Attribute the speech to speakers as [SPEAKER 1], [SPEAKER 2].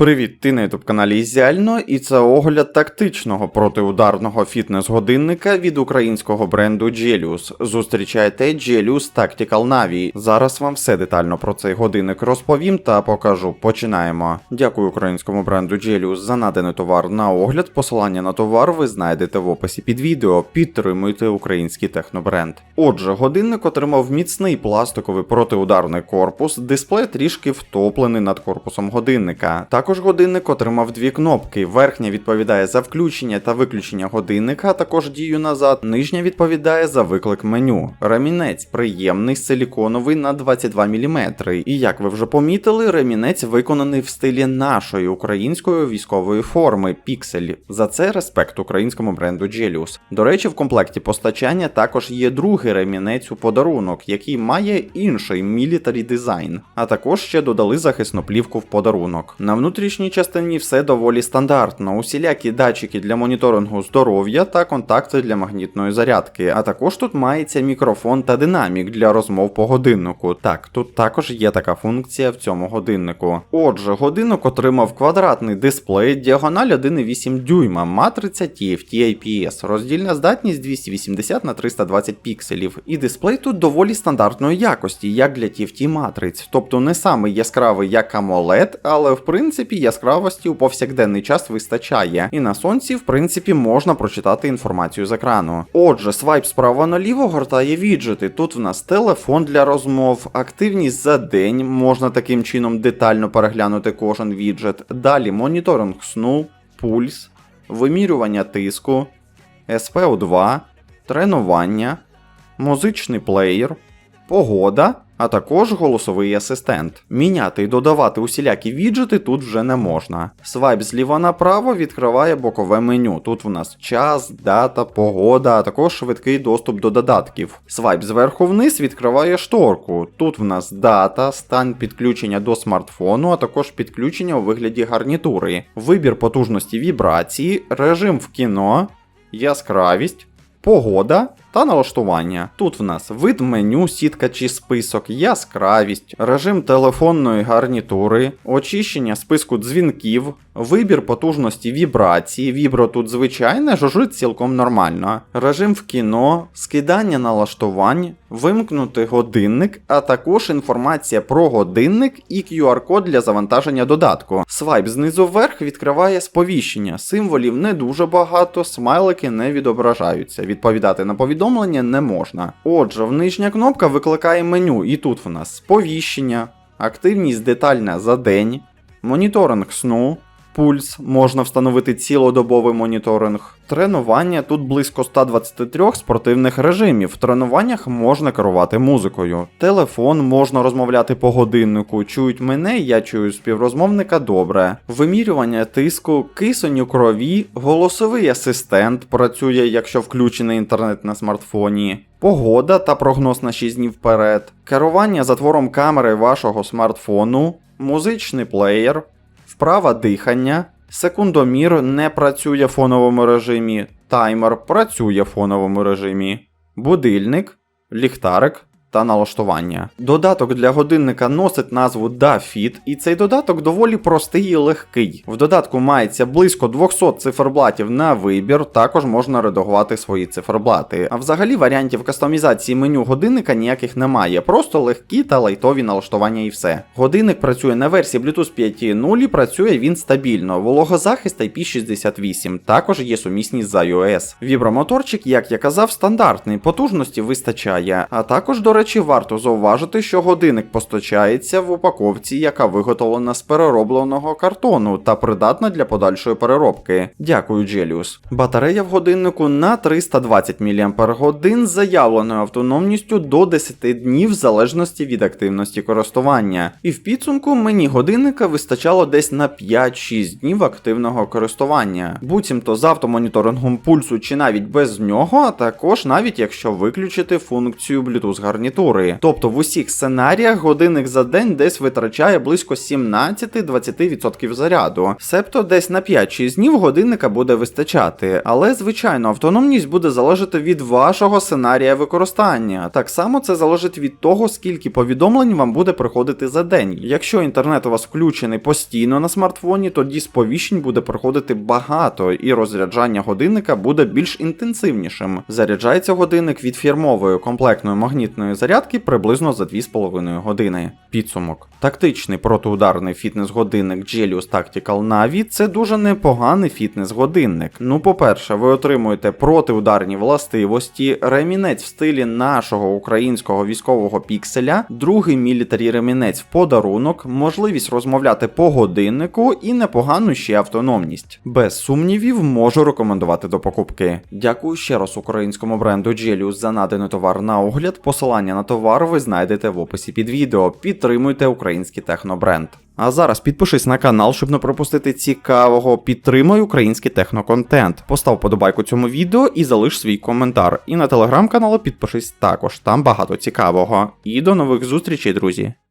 [SPEAKER 1] Привіт, ти на youtube каналі Ізіально, і це огляд тактичного протиударного фітнес-годинника від українського бренду Gelius. Зустрічайте Gelius Tactical Navi. Зараз вам все детально про цей годинник розповім та покажу. Починаємо. Дякую українському бренду Gelius за наданий товар на огляд. Посилання на товар ви знайдете в описі під відео. Підтримуйте український технобренд. Отже, годинник отримав міцний пластиковий протиударний корпус, дисплей трішки втоплений над корпусом годинника. Також годинник отримав дві кнопки. Верхня відповідає за включення та виключення годинника, а також дію назад. Нижня відповідає за виклик меню. Ремінець приємний, силіконовий на 22 мм. І як ви вже помітили, ремінець виконаний в стилі нашої української військової форми піксель. За це респект українському бренду Gelius. До речі, в комплекті постачання також є другий ремінець у подарунок, який має інший мілітарі дизайн. А також ще додали захисну плівку в подарунок. На внутрішній частині все доволі стандартно. Усілякі датчики для моніторингу здоров'я та контакти для магнітної зарядки. А також тут мається мікрофон та динамік для розмов по годиннику. Так, тут також є така функція в цьому годиннику. Отже, годинник отримав квадратний дисплей, діагональ 1,8 дюйма, матриця TFT IPS, роздільна здатність 280 на 320 пікселів. І дисплей тут доволі стандартної якості, як для TFT матриць, тобто не самий яскравий як AMOLED, але в принципі яскравості у повсякденний час вистачає, і на сонці, в принципі, можна прочитати інформацію з екрану. Отже, свайп справа наліво гортає віджити. Тут в нас телефон для розмов, активність за день, можна таким чином детально переглянути кожен віджит. Далі моніторинг сну, пульс, вимірювання тиску, SPO2, тренування, музичний плеєр, погода, а також голосовий асистент. Міняти і додавати усілякі віджити тут вже не можна. Свайп зліва направо відкриває бокове меню. Тут в нас час, дата, погода, а також швидкий доступ до додатків. Свайп зверху вниз відкриває шторку. Тут в нас дата, стан підключення до смартфону, а також підключення у вигляді гарнітури, вибір потужності вібрації, режим в кіно, яскравість. Погода та налаштування. Тут в нас вид меню, сітка чи список, яскравість, режим телефонної гарнітури, очищення списку дзвінків, вибір потужності вібрації, вібро тут звичайне, жужить цілком нормально, режим в кіно, скидання налаштувань, вимкнути годинник, а також інформація про годинник і QR-код для завантаження додатку. Свайп знизу вверх відкриває сповіщення, символів не дуже багато, смайлики не відображаються. Відповідати на повідомлення не можна. Отже, в нижня кнопка викликає меню, і тут в нас сповіщення, активність детальна за день, моніторинг сну. Пульс можна встановити цілодобовий моніторинг. Тренування тут близько 123 спортивних режимів. В тренуваннях можна керувати музикою. Телефон можна розмовляти по годиннику. Чують мене, я чую співрозмовника добре. Вимірювання тиску, кисень у крові, голосовий асистент працює, якщо включений інтернет на смартфоні. Погода та прогноз на 6 днів вперед, керування затвором камери вашого смартфону, музичний плеєр, вправа дихання, секундомір не працює в фоновому режимі, таймер працює в фоновому режимі, будильник, ліхтарик та налаштування. Додаток для годинника носить назву DaFit, і цей додаток доволі простий і легкий. В додатку мається близько 200 циферблатів на вибір, також можна редагувати свої циферблати. А взагалі варіантів кастомізації меню годинника ніяких немає, просто легкі та лайтові налаштування і все. Годинник працює на версії Bluetooth 5.0 і працює він стабільно. Вологозахист IP68, також є сумісність з iOS. Вібромоторчик, як я казав, стандартний, потужності вистачає, а також, до варто зауважити, що годинник постачається в упаковці, яка виготовлена з переробленого картону та придатна для подальшої переробки. Дякую, Gelius. Батарея в годиннику на 320 мАч заявленою автономністю до 10 днів в залежності від активності користування. І в підсумку мені годинника вистачало десь на 5-6 днів активного користування. Буцімто з автомоніторингом пульсу чи навіть без нього, а також навіть якщо виключити функцію Bluetooth гарнітури гарнітури. Тобто в усіх сценаріях годинник за день десь витрачає близько 17-20% заряду. Себто десь на 5-6 днів годинника буде вистачати. Але звичайно, автономність буде залежати від вашого сценарія використання. Так само це залежить від того, скільки повідомлень вам буде приходити за день. Якщо інтернет у вас включений постійно на смартфоні, тоді сповіщень буде приходити багато, і розряджання годинника буде більш інтенсивнішим. Заряджається годинник від фірмової комплектної магнітної зарядки приблизно за 2,5 години. Підсумок. Тактичний протиударний фітнес-годинник Gelius Tactical Navi це дуже непоганий фітнес-годинник. Ну, по-перше, ви отримуєте протиударні властивості, ремінець в стилі нашого українського військового пікселя, другий мілітарі ремінець в подарунок, можливість розмовляти по годиннику і непогану ще автономність. Без сумнівів, можу рекомендувати до покупки. Дякую ще раз українському бренду Gelius за наданий товар на огляд. Посилання на товар ви знайдете в описі під відео. Підтримуйте український технобренд. А зараз підпишись на канал, щоб не пропустити цікавого. Підтримуй український техноконтент. Постав подобайку цьому відео і залиш свій коментар. І на телеграм-канал підпишись також, там багато цікавого. І до нових зустрічей, друзі!